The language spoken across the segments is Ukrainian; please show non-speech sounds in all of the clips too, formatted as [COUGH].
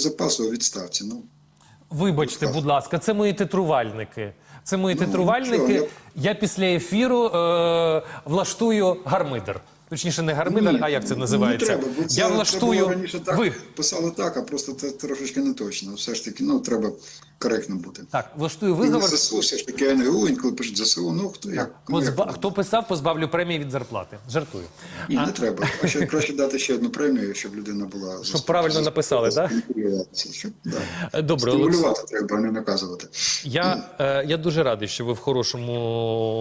запасу у відставці. Ну Вибачте, будь ласка, це мої титрувальники. Це мої Ну, титрувальники. нічого, Я після ефіру е, влаштую гармидер. Точніше, не гармидер, а як це називається? Не треба, бо це, я це влаштую. було раніше так Ви писали так, а просто це трошечки не точно. Все ж таки, ну треба коректно бути. так, влаштую виговор. ЗСУ, все ж таки НГУ, інколи пишуть ЗСУ, ну хто як. Ну, як Позба... Хто писав, позбавлю премії від зарплати. Жартую. Ні, не треба. [LAUGHS] А ще краще дати ще одну премію, щоб людина була Щоб правильно написали, так? Щоб, да. Добре. Стимулювати треба, а не наказувати. Я, е, я дуже радий, що ви в хорошому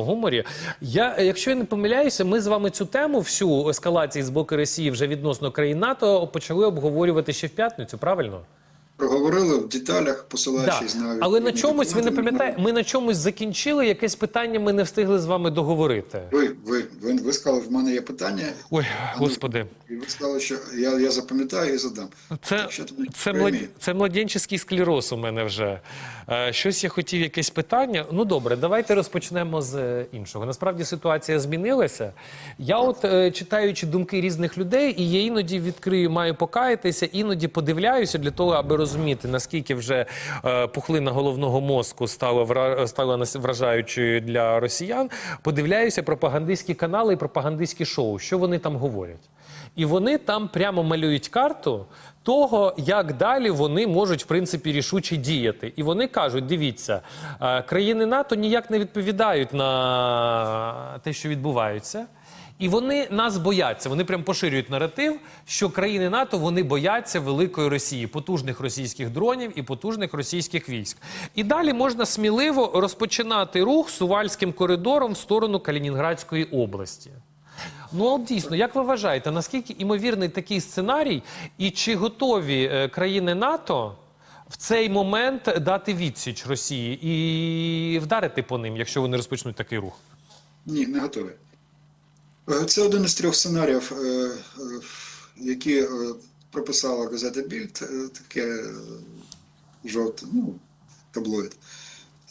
гуморі. Я, якщо я не помиляюся, ми з вами цю тему всю ескалації з боку Росії вже відносно країн НАТО почали обговорювати ще в п'ятницю, правильно? Проговорили в деталях, Да. посилаючись на Але на чомусь ви не пам'ятаєте, ми на чомусь закінчили якесь питання. Ми не встигли з вами договорити. Ви, ви, ви, ви сказали, в мене є питання, Ой, господи, і ви сказали, що я, я запам'ятаю і задам. це, Що там це, млад... це младенческий склероз у мене вже. Е, Щось я хотів, якесь питання. Ну добре, давайте розпочнемо з е, іншого. Насправді ситуація змінилася. Я, от е, читаючи думки різних людей, і я іноді відкрию, маю покаятися, іноді подивляюся для того, аби розуміти, наскільки вже е, пухлина головного мозку стала стала вражаючою для росіян. Подивляюся пропагандистські канали і пропагандистські шоу. Що вони там говорять? І вони там прямо малюють карту того, як далі вони можуть в принципі рішуче діяти. І вони кажуть: дивіться, е, країни НАТО ніяк не відповідають на те, що відбувається. І вони нас бояться. Вони прям поширюють наратив, що країни НАТО вони бояться великої Росії, потужних російських дронів і потужних російських військ. І далі можна сміливо розпочинати рух сувальським коридором в сторону Калінінградської області. Ну, от дійсно, як ви вважаєте, наскільки імовірний такий сценарій, і чи готові е, країни НАТО в цей момент дати відсіч Росії і вдарити по ним, якщо вони розпочнуть такий рух? Ні, не готові. Е, Це один із трьох сценаріїв, е, е, які прописала газета Більд, таке жовте, ну, таблоїд.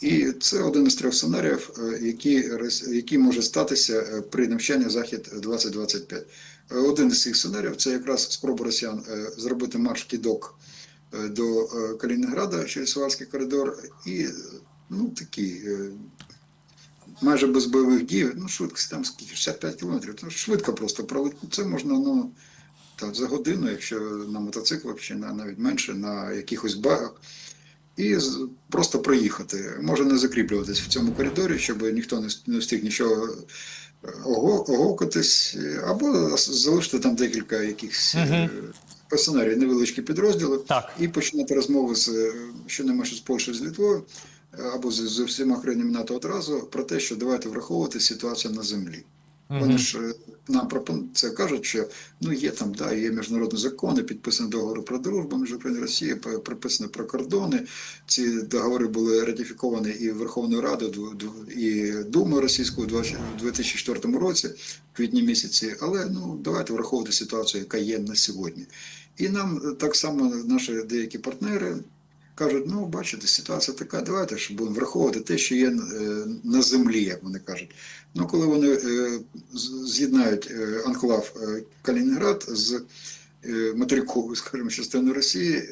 І це один із трьох сценаріїв, які, які може статися при навчанні Захід 2025. Е, Один із цих сценаріїв це якраз спроба росіян зробити марш кідок до Калінінграда через Сувальський коридор. І ну, такі майже без бойових дій, ну швидкість там скільки 65 кілометрів. Ну, швидко просто пролетіти. Це можна ну, так, за годину, якщо на мотоциклах чи на, навіть менше, на якихось багах. І просто проїхати. Може не закріплюватись в цьому коридорі, щоб ніхто не, не встиг нічого е, оговкатись, або залишити там декілька якихось е, по сценарію невеличкі підрозділи Так. і починати розмови з е, щонайменше з Польщею, з Літвою або з, всіма країнами НАТО одразу про те, що давайте враховувати ситуацію на землі. Вони ж е, нам пропон... це кажуть, що ну є там, да, є міжнародні закони, підписані договори про дружбу між Україною і Росією, п- прописані про кордони. Ці договори були ратифіковані і Верховною Радою і Думою російською у 20- у 2004 році, в квітні місяці. Але ну давайте враховувати ситуацію, яка є на сьогодні. І нам е, так само наші деякі партнери кажуть: ну бачите, ситуація така, давайте ж будемо враховувати те, що є е, на землі, як вони кажуть. Ну, коли вони е, з'єднають е, анклав Калінінград з материковою, скажімо, частиною Росії,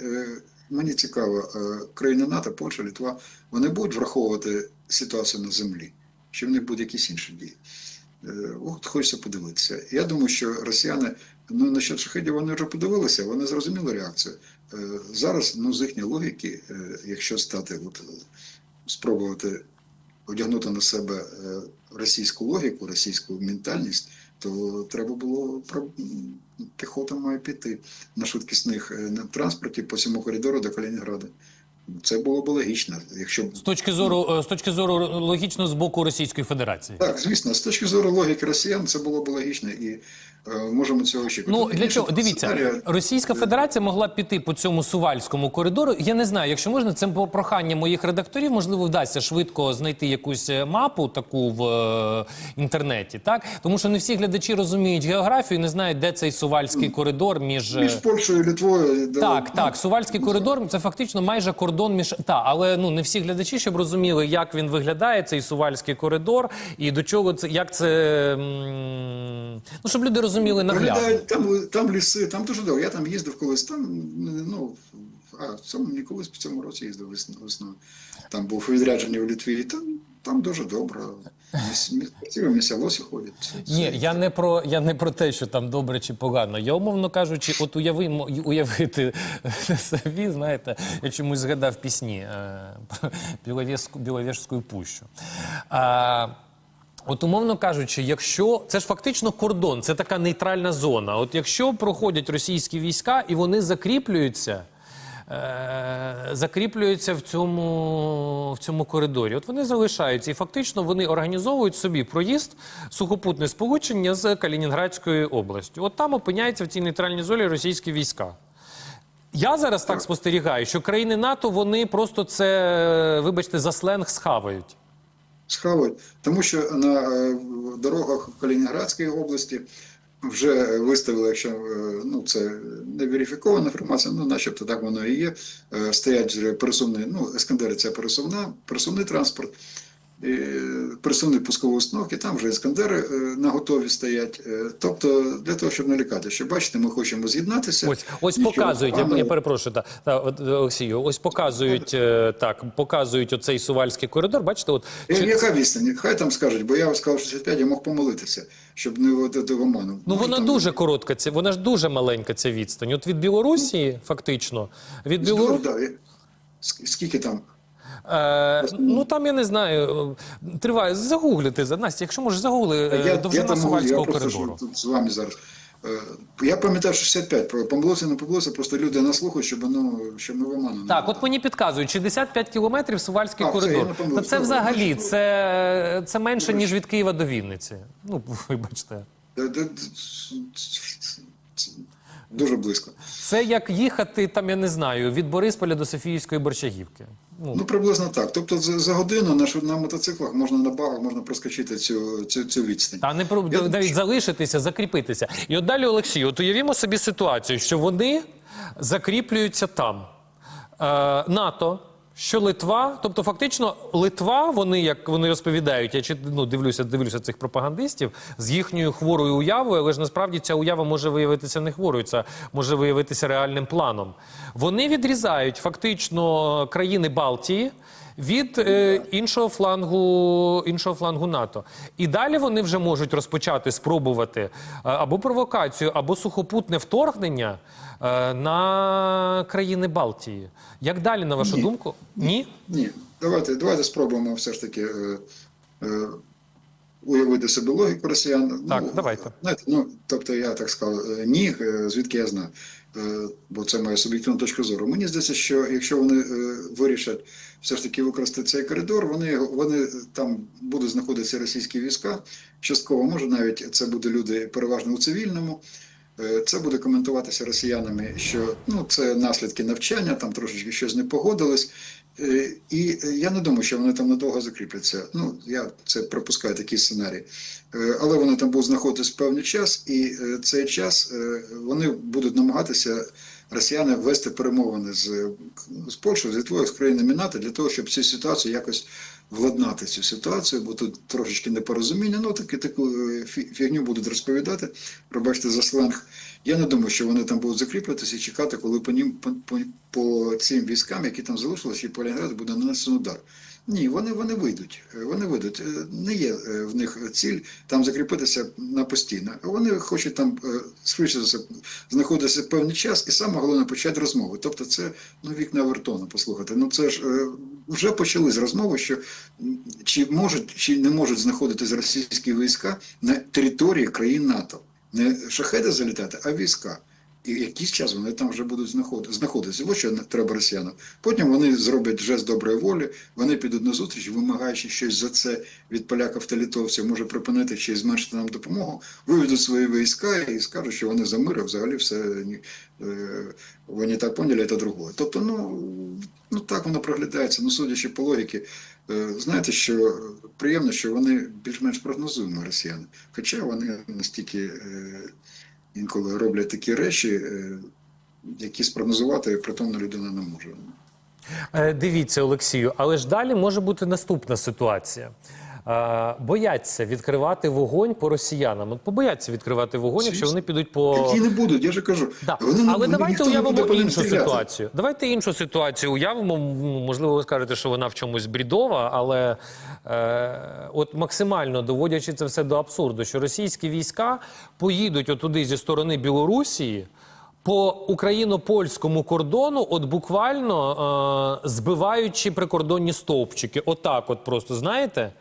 мені цікаво, країни НАТО, Польща, Літва, вони будуть враховувати ситуацію на землі, чи в них будуть якісь інші дії. Е, От хочеться подивитися. Я думаю, що росіяни, ну насчет шахедів вони вже подивилися, вони зрозуміли реакцію. Е, Зараз, ну, з їхньої логіки, е, якщо стати, от, спробувати одягнути на себе російську логіку, російську ментальність, то треба було піхота має піти на швидкісних транспорті по цьому коридору до Калінінграда. Це було б логічно, якщо З точки зору е, з точки зору логічно з боку Російської Федерації. так, звісно, з точки зору логіки росіян це було б логічно і е, можемо цього очікувати. Ну для чого дивіться, Сценарія- Російська Федерація могла піти по цьому сувальському коридору. Я не знаю, якщо можна, це по прохання моїх редакторів, можливо, вдасться швидко знайти якусь е, мапу таку в е, інтернеті, так тому що не всі глядачі розуміють географію, і не знають, де цей сувальський коридор між. між Польщею і Літвою. де- Так, так, сувальський коридор це фактично майже кордон між та, але ну не всі глядачі, щоб розуміли, як він виглядає, цей сувальський коридор, і до чого це як це ну щоб люди розуміли наглядно. Там, там ліси, там дуже довго. Я там їздив колись, там ну, А в цьому ніколи в цьому році їздив весною. Там був у в Літві, і там, там дуже добре. Міс- міс- місця лосі ходять. Ні, я не про я не про те, що там добре чи погано. Я умовно кажучи, от уявимо уявити [LAUGHS] собі, знаєте, я чомусь згадав пісні е, про Біловежську, Біловежську пущу. А, От, умовно кажучи, якщо це ж фактично кордон, це така нейтральна зона. От якщо проходять російські війська і вони закріплюються, закріплюються в цьому, в цьому коридорі, от вони залишаються і фактично вони організовують собі проїзд сухопутне сполучення з Калінінградською областю. От там опиняються в цій нейтральній зоні російські війська. Я зараз так спостерігаю, що країни НАТО вони просто це, вибачте, за сленг схавають. схавають, тому що на е, дорогах Калінінградської області вже виставили, якщо е, ну це не верифікована інформація, ну начебто так воно і є. е, Стоять пересувні, ну ескандери це пересувна, пересувний транспорт. І пересувні пускові установки, там вже іскандери е, на готові стоять. Е, Тобто для того, щоб не лякати, що бачите, ми хочемо з'єднатися. Ось, ось Нічого показують. Я, поганого. я перепрошую, та, та, е, Олексію. Ось показують е, так, показують оцей сувальський коридор. Бачите, от Е, чи- Яка відстань? Хай там скажуть, бо я сказав 65, я мог помилитися, щоб не вводити в оману. ну Може, вона там- дуже коротка. Ця вона ж дуже маленька. Ця відстань. От від Білорусі, фактично, від Білорусі. Я- ск- Скільки там? Е, ну там я не знаю. Триває загуглити за Настя. Якщо можеш загугли е, довжина там сувальського я коридору. тут з вами зараз. Е, Я пам'ятав 65, про- помилося, не помилося, просто люди наслухають, щоб ну, щоб не в оману. не Так, було. от мені підказують 65 кілометрів сувальський А, коридор. помилився. Та це взагалі це, це менше ніж від Києва до Вінниці. Ну [LAUGHS] вибачте. Дуже близько. Це як їхати там, я не знаю, від Борисполя до Софіївської Борщагівки. Ну, Ну, приблизно так. Тобто за, годину на, на мотоциклах можна на багах можна проскочити цю, цю, цю відстань. та не про Я- навіть залишитися, закріпитися. І от далі, Олексій, от уявімо собі ситуацію, що вони закріплюються там. Е, НАТО, що Литва, тобто фактично Литва, вони, як вони розповідають, я чи- ну, дивлюся, дивлюся цих пропагандистів з їхньою хворою уявою, але ж насправді ця уява може виявитися не хворою, це може виявитися реальним планом. Вони відрізають фактично країни Балтії. Від е, іншого флангу іншого флангу НАТО, і далі вони вже можуть розпочати спробувати е, або провокацію, або сухопутне вторгнення е, на країни Балтії. Як далі, на вашу Ні. думку? Ні? Ні, давайте, давайте спробуємо все ж таки е, е, уявити собі логіку росіян. Так, ну, давайте. Знаєте, ну, тобто я так сказав, е, ні, е, звідки я знаю. Е, бо це моя суб'єктивна точка зору. Мені здається, що якщо вони е, вирішать все ж таки використати цей коридор, вони, вони е, там будуть знаходитися російські війська. Частково, може, навіть це будуть люди переважно у цивільному. Е, Це буде коментуватися росіянами, що ну це наслідки навчання, там трошечки щось не погодилось. Е, І е, я не думаю, що вони там надовго закріпляться. Ну я це пропускаю такий сценарій. Але вони там будуть знаходитись певний час, і цей час вони будуть намагатися росіяни вести перемовини з, з Польщею, з Литвою, з країнами НАТО для того, щоб цю ситуацію якось владнати цю ситуацію, бо тут трошечки непорозуміння. Ну таки таку е, фігню будуть розповідати. Пробачте за сленг. Я не думаю, що вони там будуть закріплюватися і чекати, коли по ним по, по, по цим військам, які там залишилися, і по Ленінграду буде нанесено удар. Ні, вони, вони вийдуть. Е, Вони вийдуть. Е, Не є е, в них ціль там закріпитися на постійно. Вони хочуть там швидше знаходитися певний час, і саме головне почати розмови. Тобто, це ну вікна Авертона, послухати. Ну це ж вже почали з розмови, що чи можуть чи не можуть знаходитися російські війська на території країн НАТО. Не шахеди залітати, а війська. І якийсь час вони там вже будуть знаходи- знаходитися. Ось що треба росіянам. Потім вони зроблять жест доброї волі, вони підуть на зустріч, вимагаючи щось за це від поляків та литовців, може припинити чи зменшити нам допомогу, виведуть свої війська і скажуть, що вони за мир, а взагалі все е, вони так поняли, це другое. Тобто, ну, ну так воно проглядається. Ну, судячи по логіки, е, знаєте, що приємно, що вони більш-менш прогнозуємо росіяни. Хоча вони настільки. Інколи роблять такі речі, е, які спрогнозувати притомна людина не може. Е, Дивіться, Олексію, але ж далі може бути наступна ситуація. Бояться відкривати вогонь по росіянам. От побояться відкривати вогонь, якщо вони підуть по. Які не будуть, я ж кажу. Да. Вони не- Але давайте уявимо іншу ситуацію. Давайте іншу ситуацію уявимо. Можливо, ви скажете, що вона в чомусь брідова, але е, от максимально доводячи це все до абсурду, що російські війська поїдуть отуди зі сторони Білорусі. По україно-польському кордону, от буквально е, збиваючи прикордонні стовпчики, отак, от просто знаєте.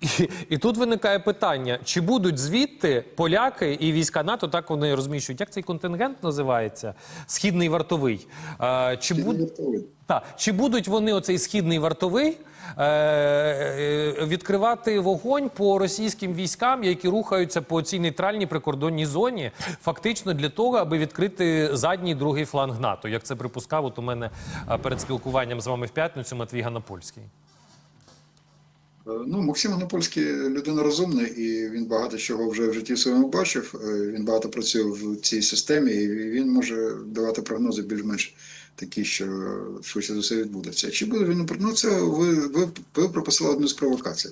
І, і тут виникає питання: чи будуть звідти поляки і війська НАТО, так вони розміщують? Як цей контингент називається? Східний вартовий. Е, чи, буд... Так, чи будуть вони оцей східний вартовий е, е, відкривати вогонь по російським військам, які рухаються по цій нейтральній прикордонній зоні, фактично для того, аби відкрити задній другий фланг НАТО, як це припускав от у мене е, перед спілкуванням з вами в п'ятницю Матвій Ганапольський? Е, Ну, Максим Анопольський людина розумна, і він багато чого вже в житті своєму бачив. Е, Він багато працює в цій системі, і він може давати прогнози більш-менш такі, що швидше за все відбудеться. Чи буде він ну, це ви, ви, ви прописали одну з провокацій.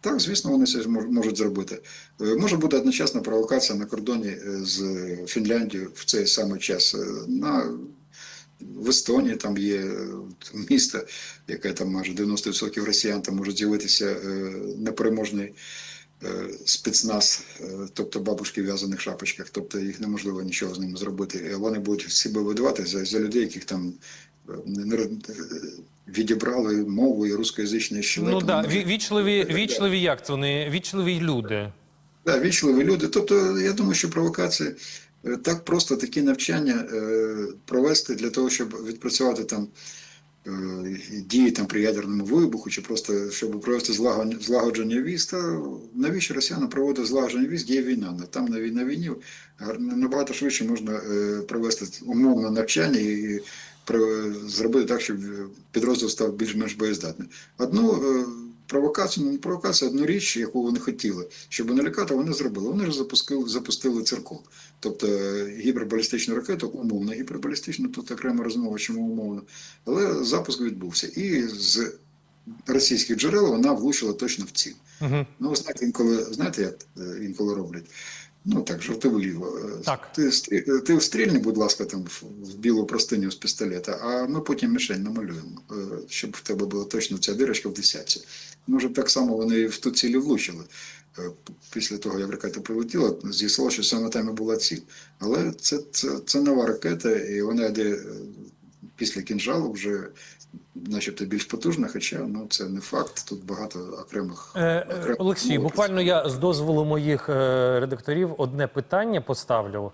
Так, звісно, вони це можуть зробити. Е, Може бути одночасна провокація на кордоні з Фінляндією в цей самий час. На в Естонії там є е, місто, яке там майже 90% росіян там можуть з'явитися е, непереможний е, спецназ, тобто бабушки в в'язаних шапочках, тобто їх неможливо нічого з ними зробити. Вони будуть себе видавати за, за людей, яких там е, відібрали мову і рускоязичні щелепи. Ну да, ві- вічливі, вічливі, як це вони? Вічливі люди. Да, вічливі люди. Тобто, я думаю, що провокації е, так просто такі навчання е, провести для того, щоб відпрацювати там е, дії там при ядерному вибуху, чи просто щоб провести злагодження, військ. Та навіщо росіяни проводять злагодження військ? Є війна. Там на, вій- на війні набагато швидше можна е, провести умовне навчання і зробити так, щоб підрозділ став більш-менш боєздатним. Одну е, провокацію, не провокація одну річ, яку вони хотіли, щоб налякати, вони зробили. Вони ж запустили, запустили циркон. Тобто е, гіпербалістичну ракету, умовно гіпербалістичну, тут окрема розмова, чому умовно. Але запуск відбувся. І з російських джерел вона влучила точно в ціль. Угу. Ну, знаєте, інколи знаєте, як е, інколи роблять? Ну так, жартовливо. Так. Ти, ти стрільни, будь ласка, там в, білу простиню з пістолета, а ми потім мішень намалюємо, е, щоб в тебе була точно ця дирочка в десятці. Може, так само вони в ту цілі влучили. Е, Після того, як ракета прилетіла, з'ясувалося, що саме там і була ціль. Але це, це, це нова ракета, і вона йде е, після кінжалу вже начебто більш потужна, хоча ну, це не факт. Тут багато окремих. Е, е, окремих Олексій, буквально я з дозволу моїх е, редакторів одне питання поставлю.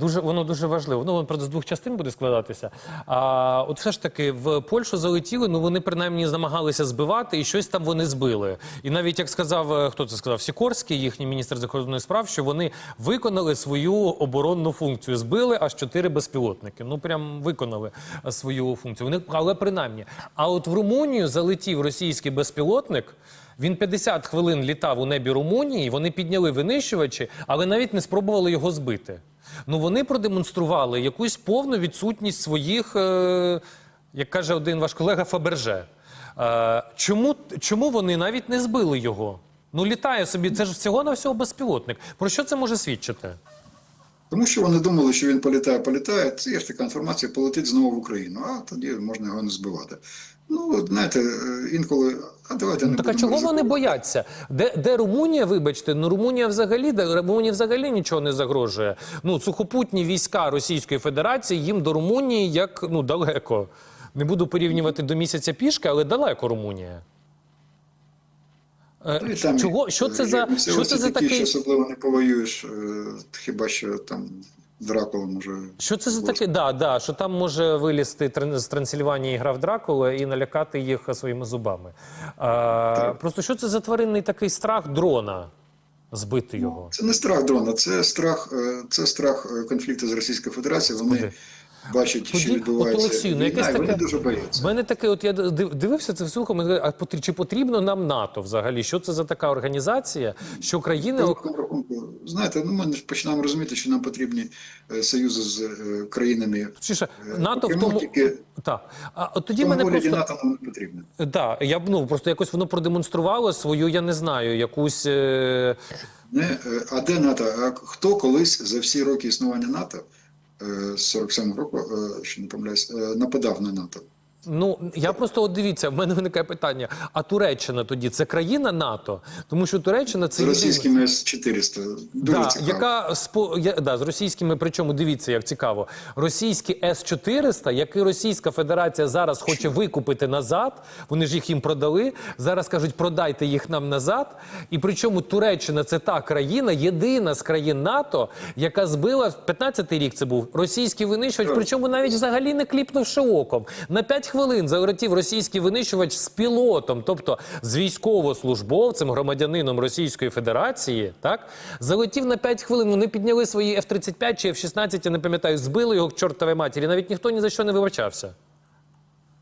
Дуже воно дуже важливо. Ну воно правда з двох частин буде складатися. А от все ж таки в Польщу залетіли. Ну вони принаймні намагалися збивати, і щось там вони збили. І навіть як сказав хто це сказав, Сікорський, їхній міністр закордонних справ, що вони виконали свою оборонну функцію. Збили аж чотири безпілотники. Ну прям виконали свою функцію. Вони але принаймні. А от в Румунію залетів російський безпілотник. Він 50 хвилин літав у небі Румунії. Вони підняли винищувачі, але навіть не спробували його збити. Ну вони продемонстрували якусь повну відсутність своїх, е, як каже один ваш колега Фаберже. Е, чому, чому вони навіть не збили його? Ну літає собі, це ж всього на всього безпілотник. Про що це може свідчити? Тому що вони думали, що він політає, політає. Це є ж така інформація, полетить знову в Україну, а тоді можна його не збивати. Ну, знаєте, е, інколи. А давайте не так а чого вони бояться? Де, де Румунія, вибачте, ну Румунія взагалі де Румунії взагалі нічого не загрожує. Ну, сухопутні війська Російської Федерації їм до Румунії як ну далеко. Не буду порівнювати до місяця пішки, але далеко Румунія. Е, Ну, і там, Чого? Що це е, за що це за такі, такий? що особливо не повоюєш, е, хіба що там Дракула може. Що це за таке? Да, да, що там може вилізти з Трансильванії грав Дракула і налякати їх своїми зубами. А, просто що це за тваринний такий страх дрона збити його? Це не страх дрона, це страх, е, це страх е, конфлікту з Російською Федерацією. Вони Бачать, що Тоді, от, відбувається Олексію, ну, якесь таке- дуже В бояться. мене таке, от я дивився це вслухом, а чи потрібно нам НАТО взагалі? Що це за така організація, що країни знаєте, ну ми починаємо розуміти, що нам потрібні е, союзи з е, країнами. Ж е, НАТО в тому так. А от тоді мене просто НАТО нам не потрібно. да, я б ну просто якось воно продемонструвало свою, я не знаю, якусь. Е... Не, а де НАТО? А хто колись за всі роки існування НАТО з 47 року, е, що не помиляюсь, е, нападав на НАТО? Ну я просто от дивіться, в мене виникає питання: а Туреччина тоді це країна НАТО? Тому що Туреччина це З російськими С-400. Дуже Да, цікаво. яка спо я, да, з російськими, причому дивіться, як цікаво, російські С-400, які Російська Федерація зараз хоче викупити назад. Вони ж їх їм продали. Зараз кажуть, продайте їх нам назад. І причому Туреччина це та країна, єдина з країн НАТО, яка збила 15-й рік. Це був російський винищувач. Причому навіть взагалі не кліпнувши оком. На 5 хвилин залетів російський винищувач з пілотом, тобто з військовослужбовцем, громадянином Російської Федерації, так залетів на 5 хвилин. Вони підняли свої F-35 чи F-16, я не пам'ятаю, збили його к чортовій матері. Навіть ніхто ні за що не вибачався.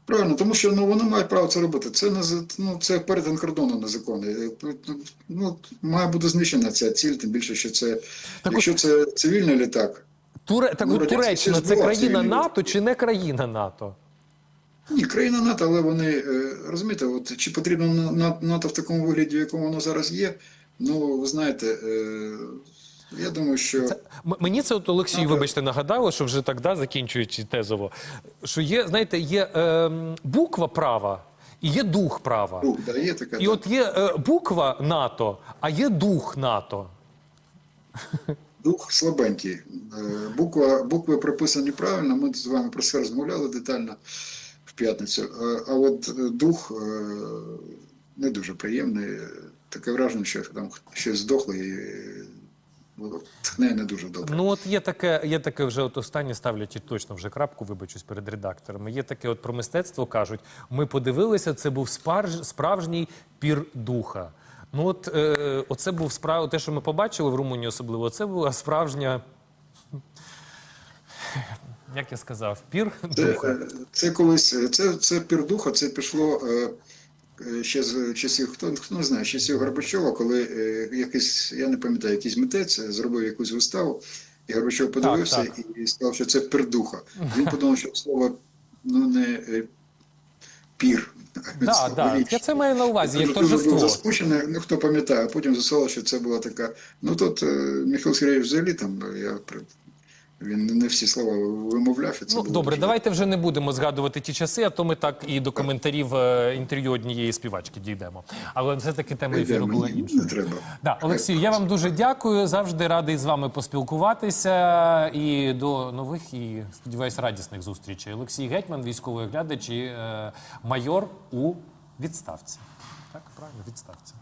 Правильно, тому що ну, вони мають право це робити. Це не за- ну, це перетин кордону незаконний. Ну, має бути знищена ця ціль, тим більше, що це, якщо це цивільний літак, Туре так Ну, Туреччина це країна. НАТО чи не країна НАТО? Ні, країна НАТО, але вони е, розумієте, от чи потрібно на- на- НАТО в такому вигляді, в якому воно зараз є. Ну, ви знаєте, е, я думаю, що М- Мені це от Олексій, Ну, вибачте, нагадало, що вже да, закінчуючи тезово, що є, знаєте, є ем, буква права і є дух права. дух да, є така. І так. от є е, буква НАТО, а є дух НАТО. Дух слабенький. Е, Буква, букви прописані правильно. Ми з вами про це розмовляли детально в п'ятницю. А от е, дух е, не дуже приємний. Таке враження, що там щось здохло і е, тхне не дуже добре. Ну от є таке, є таке вже от останнє ставлять і точно вже крапку, вибачусь перед редакторами. Є таке от про мистецтво кажуть. Ми подивилися, це був спарж, справжній пір духа. Ну от е, оце був справ... те, що ми побачили в Румунії, особливо, це була справжня. Як я сказав, пір Це, духа. е, це колись е, це, це пірдуха, це пішло е, ще з часів, хто, хто не знає, з часів Горбачова, коли якийсь, я не пам'ятаю, якийсь митець зробив якусь виставу, і Горбачов подивився так. і сказав, що це пірдуха. Він подумав, що слово ну не пір. Да, да. Я це маю на увазі, як торжество. заспущений, ну хто пам'ятає, а потім з'ясувалося, що це була така. Ну тут Михайло Сергійович взагалі там я він не всі слова вимовляв. І це Ну було добре, дуже давайте вже не будемо згадувати ті часи, а то ми так і до коментарів е, інтерв'ю однієї співачки дійдемо. Але все-таки тема ефіру була ні, інша. Не треба. Да, Олексію, я вам дуже дякую. Завжди радий з вами поспілкуватися. І до нових і сподіваюся радісних зустрічей. Олексій Гетьман, військовий оглядач і е, майор у відставці. Так, правильно, відставці.